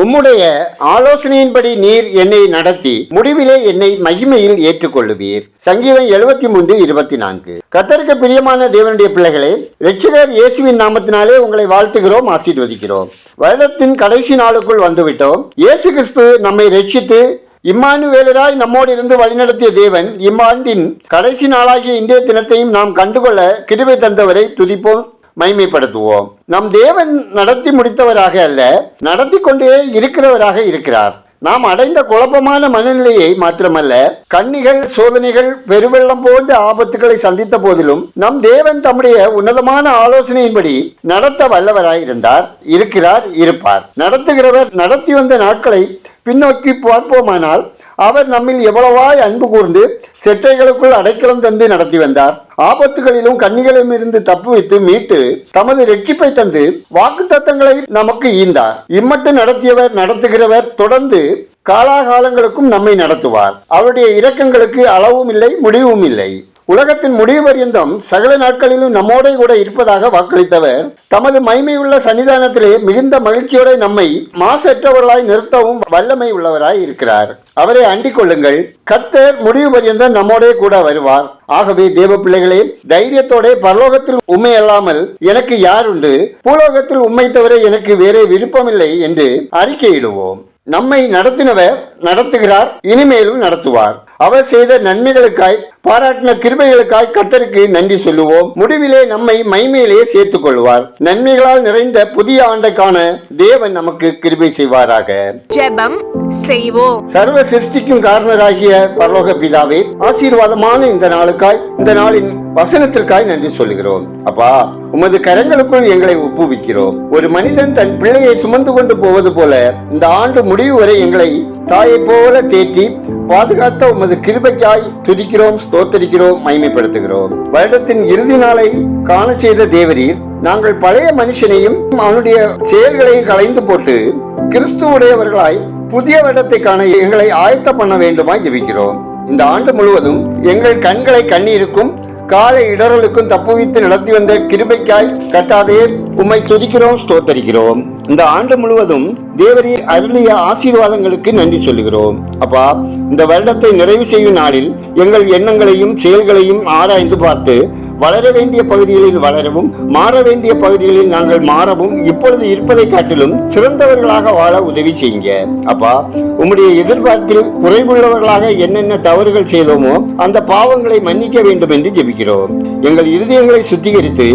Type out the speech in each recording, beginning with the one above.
உம்முடைய ஆலோசனையின்படி நீர் என்னை நடத்தி முடிவிலே என்னை மகிமையில் ஏற்றுக்கொள்ளுவீர். சங்கீதம் எழுபத்தி மூன்று இருபத்தி நான்கு கத்தருக்கு பிரியமான தேவனுடைய பிள்ளைகளே ரட்சகர் இயேசுவின் நாமத்தினாலே உங்களை வாழ்த்துகிறோம் ஆசீர்வதிக்கிறோம். வருடத்தின் கடைசி நாளுக்குள் வந்துவிட்டோம். இயேசு கிறிஸ்து நம்மை ரட்சித்து இம்மானுவேலராய் நம்மோடு இருந்து வழிநடத்திய தேவன் இம்மாண்டின் கடைசி நாளாகிய இன்றைய தினத்தையும் நாம் கண்டுகொள்ள கிருபை தந்தவரை துதிப்போம். மைமைப்படுத்துவோம். நம் தேவன் நடத்தி முடித்தவராக அல்ல நடத்தி கொண்டே இருக்கிறவராக இருக்கிறார். நாம் அடைந்த குழப்பமான மனநிலையை மாத்திரமல்ல கண்ணிகள் சோதனைகள் பெருவெள்ளம் போன்ற ஆபத்துக்களை சந்தித்த போதிலும் நம் தேவன் தம்முடைய உன்னதமான ஆலோசனையின்படி நடத்த வல்லவராயிருந்தார் இருக்கிறார் இருப்பார். நடத்துகிறவர் நடத்தி வந்த நாட்களை பின்னோக்கி பார்ப்போமானால் அவர் நம்மில் எவ்வளவாய் அன்பு கூர்ந்து செட்டைகளுக்குள் அடைக்கலம் தந்து நடத்தி வந்தார். ஆபத்துகளிலும் கண்ணிகளிலும் இருந்து தப்புவித்து மீட்டு தமது ரட்சிப்பை தந்து வாக்குத்தத்தங்களை நமக்கு ஈந்தார். இம்மட்டு நடத்தியவர் நடத்துகிறவர் தொடர்ந்து காலாகாலங்களுக்கும் நம்மை நடத்துவார். அவருடைய இரக்கங்களுக்கு அளவும் இல்லை முடிவும் இல்லை உலகத்தின் முடிவு பரியந்தம் சகல நாட்களிலும் நம்மோட கூட இருப்பதாக வாக்களித்தவர். தமது மைமையுள்ள சன்னிதானத்திலே மிகுந்த மகிழ்ச்சியோட நம்மை மாசற்றவர்களாய் நிறுத்தவும் வல்லமை உள்ளவராய் இருக்கிறார். அவரை அண்டிக் கொள்ளுங்கள். கத்தர் முடிவு பரியந்தம் நம்மோடே கூட வருவார். ஆகவே தேவ பிள்ளைகளே தைரியத்தோட பரலோகத்தில் உண்மை அல்லாமல் எனக்கு யார் உண்டு பூலோகத்தில் உண்மை தவிர எனக்கு வேறே விருப்பமில்லை என்று அறிக்கையிடுவோம். நம்மை நடத்தினவர் நடத்துகிறார் இனிமேலும் நடத்துவார். அவர் செய்த நன்மைகளுக்காய் பாராட்டின கிருபைகளுக்காய் கத்தருக்கு நன்றி சொல்லுவோம். முடிவிலே நம்மை மைமையிலே சேர்த்துக் கொள்வார். நன்மைகளால் நிறைந்த புதிய ஆண்டைக்கான தேவன் நமக்கு கிருபை செய்வாராக. ஜெபம் செய்வோம். சர்வ சிருஷ்டிக்கும் காரணராகிய பரலோக பிதாவே ஆசீர்வாதமான இந்த நாளுக்காய் இந்த நாளின் வசனத்திற்காய் நன்றி சொல்லுகிறோம். அப்பா உமது கரங்களுக்குள் எங்களை ஒப்புவிக்கிறோம். ஒரு மனிதன் தன் பிள்ளையை சுமந்து கொண்டு போவது போல இந்த ஆண்டு முடிவு வரை எங்களை தாயை போல தேற்றி பாதுகாத்த உமது கிருபைக்காய் துதிக்கிறோம் ஸ்தோத்தரிக்கிறோம் மைமைப்படுத்துகிறோம் வருடத்தின் இறுதி நாளை காண செய்த தேவரீர் நாங்கள் பழைய மனுஷனையும் அவனுடைய செயல்களையும் களைந்து போட்டு கிறிஸ்துவுடையவர்களாய் புதிய வருடத்தை காண எங்களை ஆயத்த பண்ண வேண்டுமாய் ஜெபிக்கிறோம். இந்த ஆண்டு முழுவதும் எங்கள் கண்களை கண்ணீருக்கும் காலை இடரலுக்கும் தப்புவித்து நடத்தி வந்த கிருபைக்காய் கத்தாவே உம்மை துதிக்கிறோம் ஸ்தோத்தரிக்கிறோம். இந்த ஆண்டு முழுவதும் தேவரி அருளிய ஆசீர்வாதங்களுக்கு நன்றி சொல்லுகிறோம். அப்பா இந்த வருடத்தை நிறைவு செய்யும் நாளில் எங்கள் எண்ணங்களையும் செயல்களையும் ஆராய்ந்து பார்த்து வளர வேண்டிய பகுதிகளில் வளரவும் மாற வேண்டிய பகுதிகளில் நாங்கள் மாறவும் இப்பொழுது இருப்பதை காட்டிலும் சிறந்தவர்களாக வாழ உதவி செய்யுங்க. அப்பா உம்முடைய எதிர்பார்ப்பில் குறைவுள்ளவர்களாக என்னென்ன தவறுகள் செய்தோமோ அந்த பாவங்களை மன்னிக்க வேண்டும் என்று ஜெபிக்கிறோம். எங்கள் இருதயங்களை சுத்திகரித்து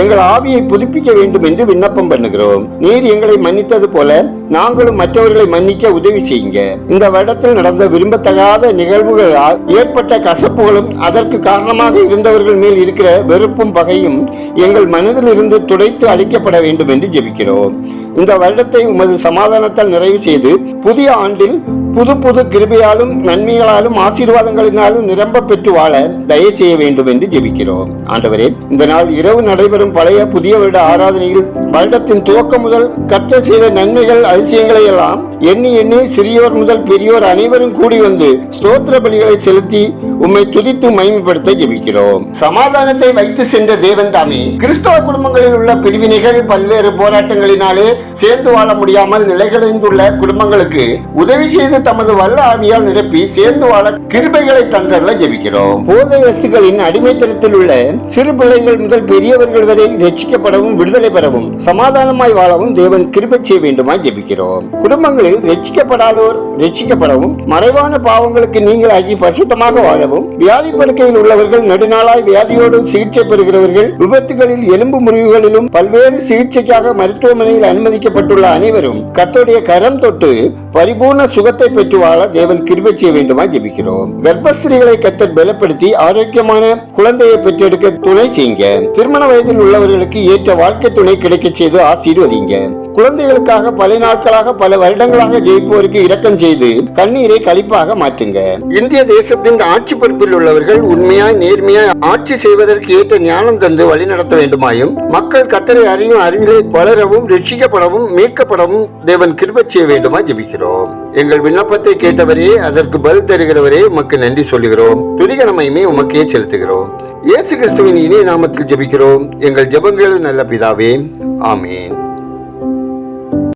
எங்கள் ஆவியை புதுப்பிக்க வேண்டும் என்று விண்ணப்பம் பண்ணுகிறோம். நீர் எங்களை மன்னித்தது போல நாங்களும் மற்றவர்களை மன்னிக்க உதவி செய்யுங்க. இந்த வருடத்தில் நடந்த விரும்பத்தகாத நிகழ்வுகளால் ஏற்பட்ட கசப்புகளும் அதற்கு காரணமாக இருந்தவர்கள் மேல் இருக்கிற வெறுப்பும் பகையும் எங்கள் மனதில் இருந்து துடைத்து அழிக்கப்பட வேண்டும் என்று ஜெபிக்கிறோம். இந்த வருடத்தை உமது சமாதானத்தால் நிறைவு செய்து புதிய ஆண்டில் புது புது கிருபையாலும் நன்மைகளாலும் ஆசீர்வாதங்களினாலும் நிரம்ப பெற்று வாழ தயவு செய்ய வேண்டும் என்று ஜெபிக்கிறோம். ஆண்டவரே இந்த நாள் இரவு நடைபெறும் பழைய புதிய வருட ஆராதனையில் வருடத்தின் துவக்கம் முதல் கத்த செய்த நன்மைகள் அதிசயங்களை எல்லாம் எண்ணி எண்ணி சிறியோர் முதல் பெரியோர் அனைவரும் கூடி வந்து ஸ்தோத்திர பலிகளை செலுத்தி உம்மை துதித்து மகிமைப்படுத்த ஜெபிக்கிறோம். சமாதானத்தை வைத்து சென்ற தேவன் தாமே கிறிஸ்தவ குடும்பங்களில் உள்ள பிரிவினைகள் பல்வேறு போராட்டங்களினாலே சேர்ந்து வாழ முடியாமல் நிலைகுலைந்துள்ள குடும்பங்களுக்கு உதவி செய்து தமது வல்ல ஆவியால் நிரப்பி சேர்ந்து வாழ கிருபைகளை தந்தரல ஜெபிக்கிறோம். போதை வஸ்துகளின் அடிமைத்தனத்தில் உள்ள சிறு பிள்ளைகள் முதல் பெரியவர்கள் வரை ரட்சிக்கப்படவும் விடுதலை பெறவும் சமாதானமாய் வாழவும் தேவன் கிருபை செய்ய வேண்டுமாய் ஜெபிக்கிறோம். குடும்பங்களில் ரட்சிக்கப்படாதோர் ரட்சிக்கப்படவும் மறைவான பாவங்களுக்கு நீங்கள் ஆகி பரிசுத்தமாக வாழவும் வியாதி படுக்கையில் உள்ளவர்கள் நெடுநாளாய் வியாதியோடு சிகிச்சை பெறுகிறவர்கள் விபத்துகளில் எலும்பு முறிவுகளிலும் பல்வேறு சிகிச்சைக்காக மருத்துவமனையில் அனுமதிக்கப்பட்டுள்ள அனைவரும் கத்தோடைய கரம் தொட்டு பரிபூர்ண சுகத்தை பெற்று வாழ தேவன் கிருபை செய்ய வேண்டுமா ஜெபிக்கிறோம். கர்ப்பஸ்திரிகளை கத்தர் பலப்படுத்தி ஆரோக்கியமான குழந்தையை பெற்றெடுக்க துணை செய்யுங்க. திருமண வயதில் உள்ளவர்களுக்கு ஏற்ற வாழ்க்கை துணை கிடைக்க செய்து ஆசீர்வதிங்க. குழந்தைகளுக்காக பல நாட்களாக பல வருடங்களாக ஜெயிப்போருக்கு இரக்கம் செய்து கண்ணீரை கழிப்பாக மாற்றுங்க. இந்திய தேசத்தின் ஆட்சி பொறுப்பில் உள்ளவர்கள் உண்மையாய் நேர்மையாய் ஆட்சி செய்வதற்கு ஏற்ற ஞானம் தந்து வழிநடத்த வேண்டுமாயும் மக்கள் கத்தரை அறியும் அறிவிலே வளரவும் ரட்சிக்கப்படவும் மீட்கப்படவும் தேவன் கிருபை செய்ய வேண்டுமா ஜெபிக்கிறோம். எங்கள் விண்ணப்பத்தை கேட்டவரே அதற்கு பதில் தருகிறவரே உமக்கு நன்றி சொல்லுகிறோம். துதிகனமையுமே உமக்கே செலுத்துகிறோம். இயேசு கிறிஸ்துவின் இணைய நாமத்தில் ஜெபிக்கிறோம். எங்கள் ஜெபங்களும் நல்ல பிதாவே. ஆமீன்.